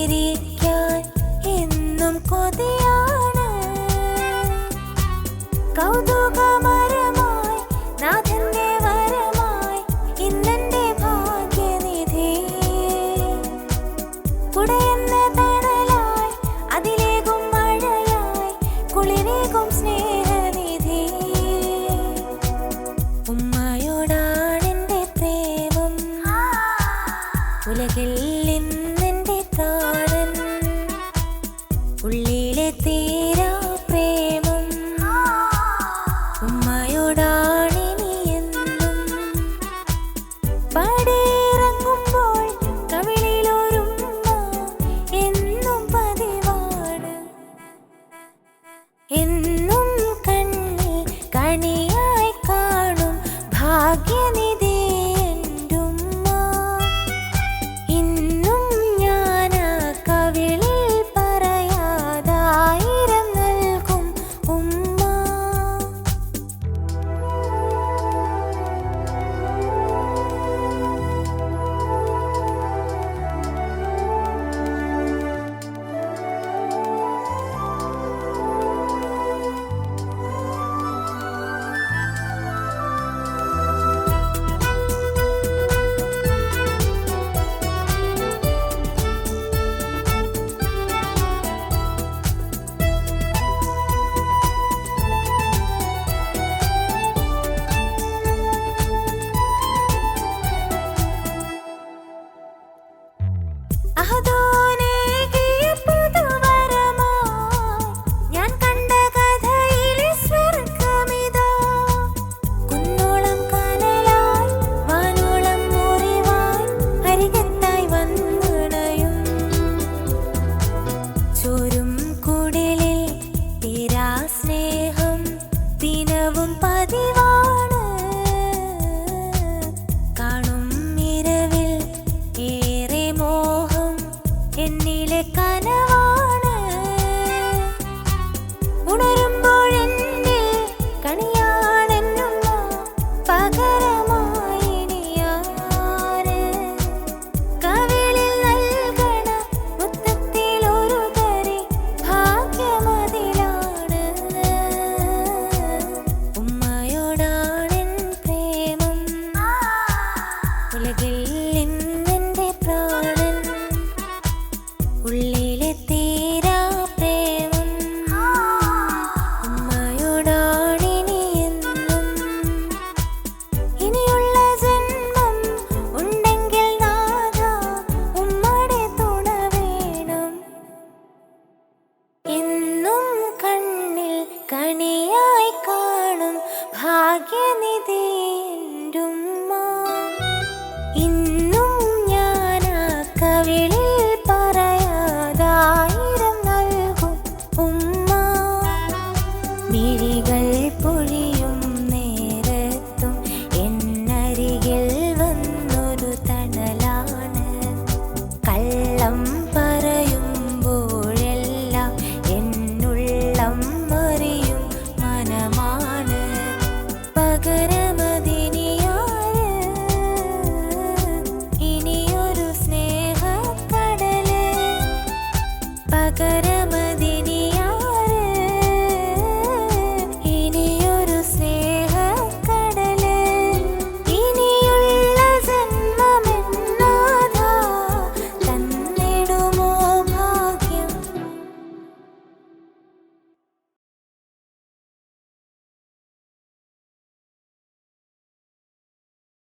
നേരിക്കാൻ എന്നും കൊതിയാണ്. കൗതുകമരമായി നാഥന്റെ വരമായി ഇന്നെന്റെ കുടയെന്ന തണലായി അതിലേകും മഴയായി കുളിരേകും സ്നേഹനിധി. ഉമ്മയോടാണെന്റെ പ്രേമം. ഉലകിൽ ഇന്ന് താരൻ ഉള്ളേ